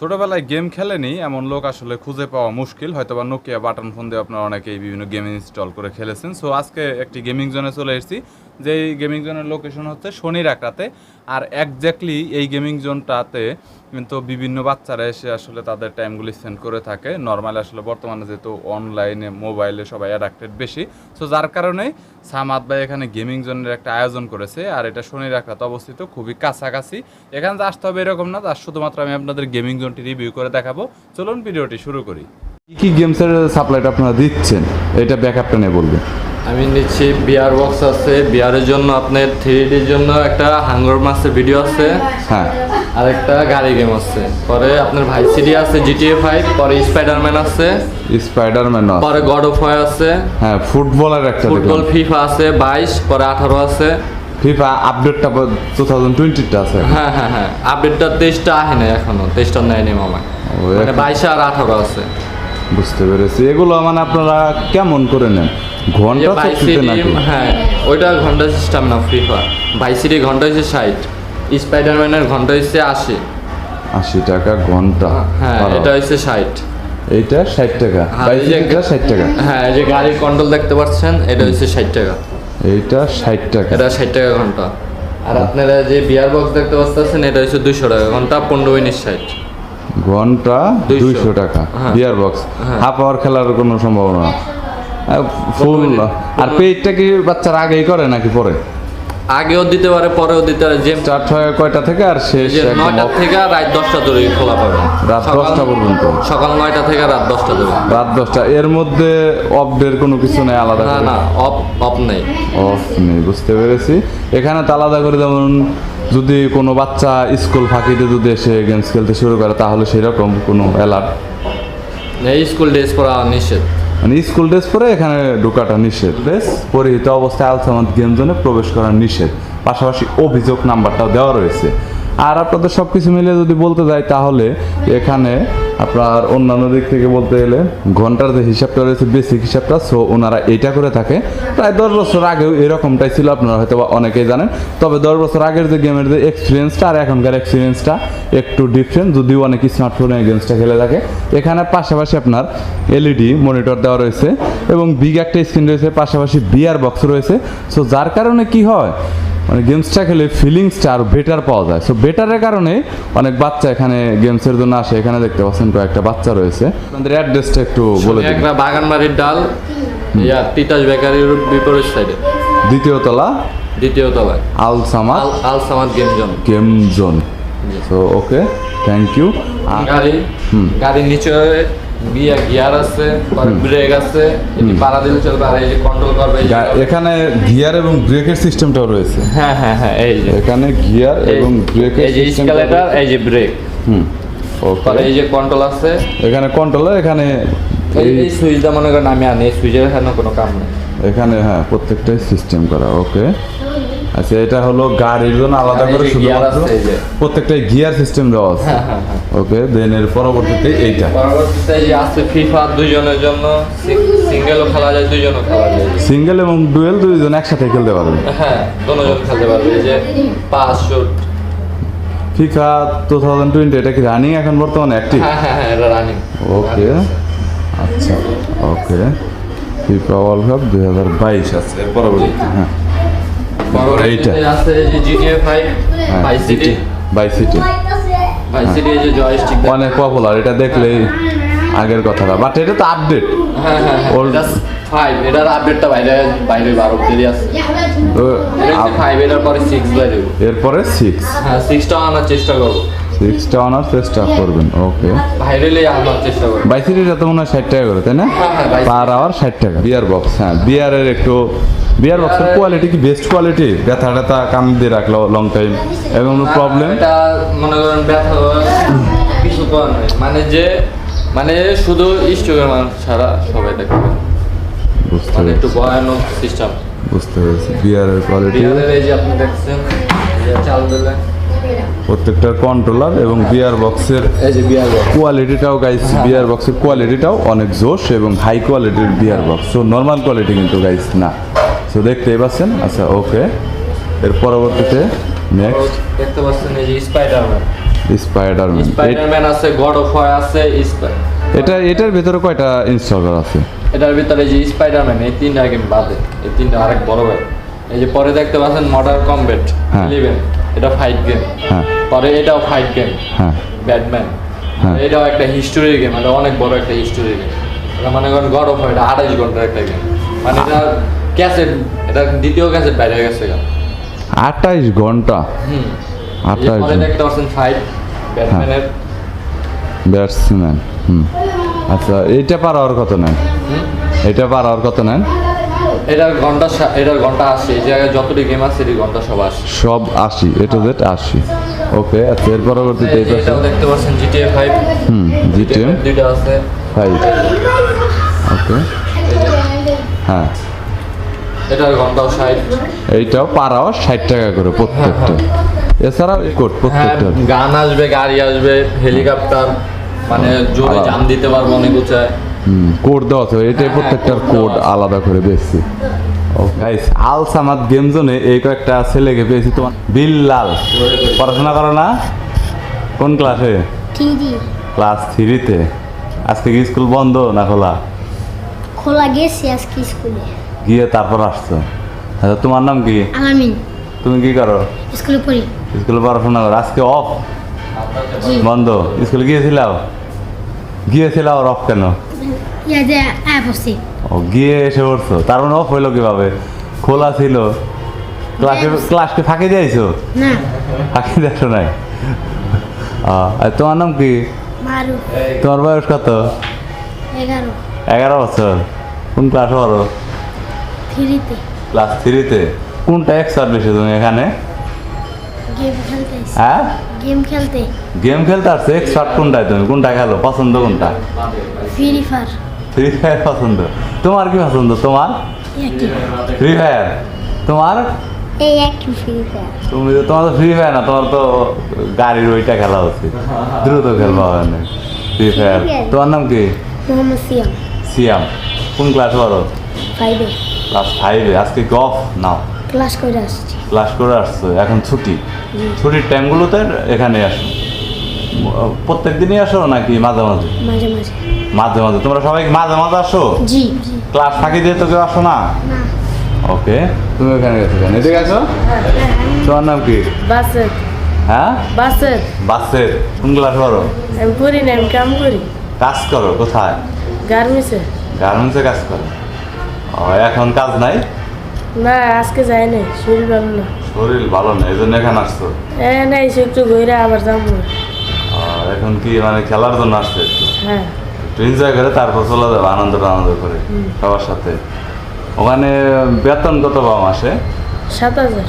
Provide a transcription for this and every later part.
ছোটবেলায় গেম খেলেনি, এমন লোক আসলে খুঁজে পাওয়া মুশকিল। হয়তো বা নোকিয়া বাটন ফোন দিয়ে আপনারা অনেকেই বিভিন্ন গেম ইনস্টল করে খেলেছেন। সো আজকে একটি গেমিং জোনে চলে এসেছি, যেই গেমিং জোনের লোকেশন হচ্ছে শনির আকাতে আর একজ্যাক্টলি এই গেমিং জোনটাতে কিন্তু বিভিন্ন বাচ্চারা এসে আসলে তাদের টাইমগুলি স্পেন্ড করে থাকে। নর্মালি আসলে বর্তমানে যেহেতু অনলাইনে মোবাইলে সবাই অ্যাডাক্টেড বেশি। সো যার কারণে সামাদ ভাই এখানে গেমিং জোনের একটা আয়োজন করেছে। আর এটা শনির একরাতে অবস্থিত খুবই কাছাকাছি। এখানে যে আসতে হবে এরকম না তার শুধুমাত্র আমি আপনাদের গেমিং জোনটি রিভিউ করে দেখাবো। চলুন ভিডিওটি শুরু করি। কি কি গেমসের সাপ্লাইটা আপনারা দিচ্ছেন? এটা ব্যাকআপটা নিয়ে বলবেন। আমি নিচ্ছি বিয়ার বক্স আছে। বিয়ারের জন্য আপনার থ্রি ডির জন্য একটা হাঙ্গর মাসের ভিডিও আছে। হ্যাঁ। আর একটা গাড়ি গেম আছে। পরে আপনার ভাই সিডি আছে জিটিএ ফাইভ পরে স্পাইডারম্যান আছে। স্পাইডারম্যান পরে গড অফ ওয়ার আছে। হ্যাঁ ফুটবলের একটা ফুটবল ফিফা আছে বাইশ পরে আঠারো আছে। ফিফা আপডেটটা টু থাউজেন্ড টোয়েন্টিটা আছে। হ্যাঁ হ্যাঁ হ্যাঁ আপডেটটা তেইশটা আহে না এখনও তেইশটা নেয়নি মামা। মানে বাইশে আর আঠারো আছে। বুঝতে পেরেছি। এগুলো মানে আপনারা কেমন করে নেন? ঘণ্টা হ্যাঁ ওইটা ঘণ্টা সিস্টেম না ফিফা বাই সিডি ঘণ্টা হচ্ছে ষাট। স্পাইডারম্যানের ঘণ্টা হচ্ছে আশি। আশি টাকা ঘণ্টা। হ্যাঁ এটা হচ্ছে ষাট। এইটা ষাট টাকা। হ্যাঁ, বাইশ এই যে- টাকা ষাট টাকা। হ্যাঁ এই যে গাড়ির কন্ট্রোল দেখতে পাচ্ছেন এটা হচ্ছে ষাট টাকা। এইটা ষাট টাকা। এটা ষাট টাকা ঘণ্টা। আর আপনারা যে বিয়ার বক্স দেখতে পাচ্ছেন এটা হচ্ছে দুশো টাকা। ঘণ্টা পনেরো মিনিট ষাট। ঘণ্টা দুইশো। টাকা। VR box. হাফ আওয়ার খেলার কোনো সম্ভাবনা। ফুল আর পেইডটা কি বাচ্চারা আগেই করে নাকি পরে? আগেও দিতে পারে পরেও দিতে পারে যে হয় কয়টা থেকে আর শেষ নয়টা? থেকে রাত দশটা ধরে খোলা পাবে রাত 10টা পর্যন্ত? সকাল নয়টা থেকে রাত দশটা ধরে। রাত দশটা। এর মধ্যে অফডের কোনো কিছু নেই আলাদা না না অফ অফ নেই। অফ নেই বুঝতে পেরেছি। এখানে তো আলাদা করে যেমন যদি কোনো বাচ্চা স্কুল ফাঁকিতে যদি এসে গেমস খেলতে শুরু করে তাহলে সেরকম কোনো অ্যালার্ট স্কুল ড্রেস পরা নিষেধ। মানে স্কুল ড্রেস পরে এখানে ঢোকাটা নিষেধ। ড্রেস পরিহিত অবস্থায় আলসামাদ গেম জোনে প্রবেশ করা নিষেধ। পাশাপাশি অভিযোগ নাম্বারটাও দেওয়া রয়েছে। আর আপনাদের সব কিছু মিলে যদি বলতে যাই তাহলে এখানে আপনার অন্যান্য দিক থেকে বলতে গেলে ঘণ্টার যে হিসাবটা রয়েছে বেসিক হিসাবটা সো ওনারা এইটা করে থাকে। প্রায় দশ বছর আগেও এরকমটাই ছিল, আপনারা হয়তো বা অনেকেই জানেন। তবে দশ বছর আগের যে গেমের যে এক্সপিরিয়েন্সটা আর এখনকার এক্সপিরিয়েন্সটা একটু ডিফারেন্ট যদিও অনেক স্মার্টফোনে গেমসটা খেলে থাকে। এখানে পাশাপাশি আপনার এলইডি মনিটর দেওয়া রয়েছে এবং বিগ একটা স্ক্রিন রয়েছে, পাশাপাশি বিয়ার বক্স রয়েছে। সো যার কারণে কি হয় মানে গেমসটা খেলে ফিলিংসটা আরও বেটার পাওয়া যায়। সো বেটারের কারণে অনেক বাচ্চা এখানে গেমসের জন্য আসে। এখানে দেখতে পাচ্ছেন কয়েকটা বাচ্চা রয়েছে। আপনাদের অ্যাড্রেসটা একটু বলে দিন। একটা বাগানবাড়ির ডাল ইয়া তিতাস বেকারির বিপরীত সাইডে দ্বিতীয় তলা? দ্বিতীয় তলায় Al Samad? Al Samad game zone game zone so okay thank you গাড়ি গাড়ির নিচে গিয়ার আছে ব্রেক আছে পাড়া দিলে চলবে আর এই যে কন্ট্রোল করবে এখানে গিয়ার এবং ব্রেকের সিস্টেমটাও রয়েছে। হ্যাঁ হ্যাঁ হ্যাঁ এই যে। এখানে গিয়ার এবং ব্রেকের এই যে স্কেলেটার এই যে ব্রেক হুম পরে ওকে এই যে কন্ট্রোল আছে। এখানে কন্ট্রোলার এখানে এই সুইচটা মনে করেন আমি আনি সুইচের এখানে কোনো কাম নেই। এখানে হ্যাঁ প্রত্যেকটাই সিস্টেম করা ওকে আচ্ছা এটা হলো গাড়ির জন্য আলাদা করে যে gear শুধুমাত্র আছে এই যে। প্রত্যেকটাই গিয়ার সিস্টেম দেওয়া আছে। হ্যাঁ হ্যাঁ হ্যাঁ। ওকে দেন এর পরবর্তীতে এইটা। পরবর্তীতে এই যে আছে ফিফা দুইজনের জন্য সিঙ্গেলও খেলা যায় দুইজনও খেলা যায়। সিঙ্গেল এবং ডুয়েল দুইজন একসাথে খেলতে পারবেন হ্যাঁ দোনোজন খেলতে পারবে। এই যে পাঁচ shoot FIFA two thousand twenty এটা কি রানিং এখন বর্তমানে অ্যাক্টিভ হ্যাঁ হ্যাঁ হ্যাঁ এটা রানিং ওকে আচ্ছা ওকে ফিফা ওয়ার্ল্ড কাপ দুই হাজার বাইশ আছে এর পরবর্তী হ্যাঁ। এইটা। আছে GTA five vice city vice city vice city যে জয়স্টিক অনেক পপুলার এটা দেখলেই আগের কথাটা। বাট এটা তো আপডেট হ্যাঁ হ্যাঁ হ্যাঁ ফাইভ এটার আপডেটটা বাইরে বাইরে বারো দেরি আছে। ফাইভ এটার পরে সিক্স বাইরে এরপরে সিক্স হ্যাঁ সিক্সটা আনার চেষ্টা করব। সিক্সটা আনার চেষ্টা করবেন ওকে বাইসিটিটা তো মনে হয় ষাট টাকা করে তাই না? হ্যাঁ, হ্যাঁ, পার আওয়ার ষাট টাকা। বিয়ার বক্স হ্যাঁ বিয়ারের একটু বিয়ার বক্সের কোয়ালিটি কি? বেস্ট কোয়ালিটি ব্যথা ট্যাথা কাম দিয়ে রাখল লং টাইম এবং প্রবলেম এটা মনে করেন ব্যথা কিছু মানে যে মানে শুধু মানুষ ছাড়া সবাই দেখবে। বুঝতে মানে একটু পেরেছি। ভয়ানক সিস্টেম বুঝতে পেরেছি। বিয়ারের কোয়ালিটি বিয়ারের এই যে আপনি দেখছেন চাল দিলে প্রত্যেকটার কন্ট্রোলার এবং বিয়ার বক্সের কোয়ালিটিটাও গাইস বিয়ার বক্সের কোয়ালিটিটাও অনেক জোশ এবং হাই কোয়ালিটির beer box so normal quality কিন্তু গাইস না। সো দেখতেই পাচ্ছেন? আচ্ছা ওকে এর পরবর্তীতে নেক্সট দেখতে পাচ্ছেন এই যে স্পাইডারম্যান স্পাইডারম্যান স্পাইডারম্যান আছে গড অফ ওয়ার আছে এটা এটার ভিতরে কয়টা ইনস্টলার আছে? এটার ভিতরে যে স্পাইডারম্যান এই তিনটা গেম বাদে। এই তিনটা আরেক বড় ভাই। এই যে পরে দেখতে পাচ্ছেন মডার কমব্যাট 11 এটা ফাইট গেম হ্যাঁ। পরে এটাও ফাইট গেম হ্যাঁ। ব্যাটম্যান হ্যাঁ। এটাও একটা হিস্টোরি গেম এটা অনেক বড় একটা হিস্টোরি গেম এটা মনে করেন গড অফ এটা আড়াইশ ঘণ্টার একটা গেম মানে এটা ক্যাসেট এটা দ্বিতীয় ক্যাসেট বাইরে গেছে। আঠাইশ ঘণ্টা? হুম। এই যে আঠাইশ পরে দেখতে পাচ্ছেন ফাইট ব্যাটম্যানের ব্যাটসম্যান হুম। আচ্ছা এইটা পার আর কত নেন। এটা পার আর কত নেন? এটার ঘণ্টা এটার ঘণ্টা আসে এই জায়গায় যতটি গেম আছে এটি ঘণ্টা সব আসে সব আশি এটা জেড আশি। ওকে আচ্ছা এর পরবর্তীতে এই পাশে দেখতে পাচ্ছেন জিটিএ ফাইভ হুম জিটিএম দুইটা আছে। ফাইভ ওকে হ্যাঁ। এটার ঘন্টাও ষাট। এইটাও পার আওয়ার ষাট টাকা করে প্রত্যেকটা। এছাড়াও কোড হ্যাঁ প্রত্যেকটা। গান আসবে গাড়ি আসবে হেলিকপ্টার মানে জোরে। জাম দিতে পারব অনেক উঁচায়। কোড দেওয়া আছে এটাই প্রত্যেকটার কোড আলাদা করে বেশি। ও গাইস আল সামাদ গেম জোনে এই কয়েকটা ছেলেকে পেয়েছি তোমার। বিল্লাল পড়াশোনা করো না? কোন ক্লাসে থ্রি ক্লাস থ্রিতে আজকে কি স্কুল বন্ধ না খোলা? খোলা গেছে আজকে স্কুলে গিয়ে তারপর আসছো। আচ্ছা তোমার নাম কি? আলামিন। তুমি কি করো? স্কুলে পড়ি। স্কুলে পড়াশোনা করো। আজকে অফ বন্ধ। স্কুলে গিয়েছিলাও? গিয়েছিলাও অফ কেন? ইয়া যে আয় পড়ছি ও গিয়ে এসে পড়ছো। তার মানে অফ হইল কীভাবে? খোলা ছিল। ক্লাসে ক্লাসকে ফাঁকি দিয়েছ? না। ফাঁকি দেখো নাই? আর তোমার নাম কি? তোমার বয়স কত? এগারো। এগারো বছর। কোন ক্লাস পড়ো? থ্রিতে। ক্লাস থ্রিতে? কোনটা এক্সার বেশি তুমি এখানে। হ্যাঁ? গেম খেলতে। গেম খেলতে আসছো? এক্সপার্ট কোনটায় তুমি? কোনটা খেলো? পছন্দ কোনটা? ফ্রি ফায়ার ফ্রি ফায়ার পছন্দ। তোমার কি পছন্দ? তোমার? ফ্রি ফায়ার তোমার? এই একই ফ্রি ফায়ার তুমি তো তোমার তো ফ্রি ফায়ার না তোমার তো গাড়ির ওইটা খেলা উচিত। দ্রুত খেলবা হবে না ফ্রি ফায়ার তোমার নাম কি? সিয়াম। সিয়াম। কোন ক্লাস পড়ো? ফাইভে ক্লাস ফাইভে আজকে গফ নাও। ক্লাস করে আসছি। ক্লাস করে আসছো। এখন ছুটি। ছুটির টাইমগুলোতে এখানে আসো। প্রত্যেক দিনই আসো নাকি মাঝে মাঝে? মাঝে মাঝে। মাঝে মাঝে। তোমরা সবাই মাঝে মাঝে আসো? জি। ক্লাস ফাঁকি দিয়ে তো কেউ আসো না? না। ওকে। তুমি ওখানে গেছো কেন? এদিকে আসো। তোমার নাম কি? বাসের হ্যাঁ? বাসের বাসের কোন ক্লাস করো আমি করি না আমি কাম করি। কাজ করো কোথায়? গার্মেন্টসে। গার্মেন্টসে কাজ করো। ও এখন কাজ নাই? না আজকে যাই নাই শরীর ভালো না। শরীর ভালো না এই জন্য এখানে আসছো? এ না এসে একটু ঘুরে আবার যাব। ও, এখন কি মানে খেলার জন্য আসছে একটু? হ্যাঁ। এনজয় করে তারপর চলে যাবে আনন্দ আনন্দ করে সবার সাথে। ওখানে বেতন কত পাও মাসে? সাত হাজার।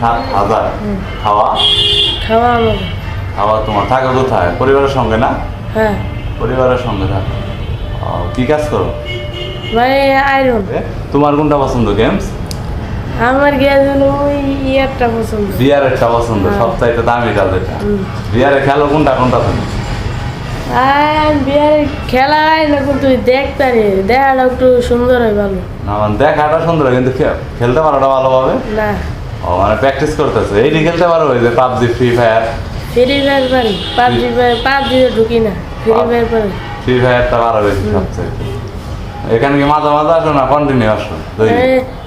সাত হাজার। খাওয়া? খাওয়া খাওয়া তোমার। থাকো কোথায়? পরিবারের সঙ্গে না? হ্যাঁ। পরিবারের সঙ্গে থাকো। কি কাজ করো? মানে আয়রন তোমার কোনটা পছন্দ গেমস আমার হলো ওই ইয়ারটা পছন্দ। বিয়ারেরটা পছন্দ সবচাইতে দামিটা যেটা বিয়ারে খেলো কোনটা কোনটা তুমি? আর বিয়ার খেলা হয় না কিন্তু দেখতারে দেখাটা একটু সুন্দর হয় ভালো। না মানে দেখাটা সুন্দর কিন্তু খে- খেলতে পারোটা ভালোভাবে না। ও মানে প্র্যাকটিস করতেছে। এইটি খেলতে পারো ওই যে PUBG free fire free fire পারি। পাবজি পাবজি ঢুকি না। ফ্রি ফায়ার পারি। ফ্রি ফায়ারটা ভালো বেশি সবচেয়ে এখানে কি মাঝে মাঝে আসো না কন্টিনিউ আসো?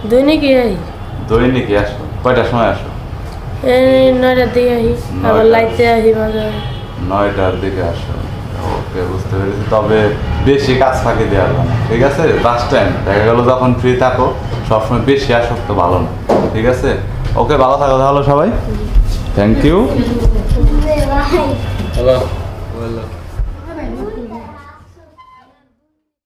দৈনিকই আই। দৈনিকই আসো। কয়টার সময় আসো? এই নয়টার দিকে আহি আবার আহি মাঝে মাঝে। নয়টার দিকে আসো। ওকে বুঝতে পেরেছি? তবে বেশি কাজ ফাঁকি দেওয়া যাবে না। ঠিক আছে? লাস্ট টাইম দেখা গেলো যখন ফ্রি থাকো সবসময় বেশি আসক্ত ভালো না। ঠিক আছে? ওকে ভালো থাকো তাহলে সবাই। Thank you hello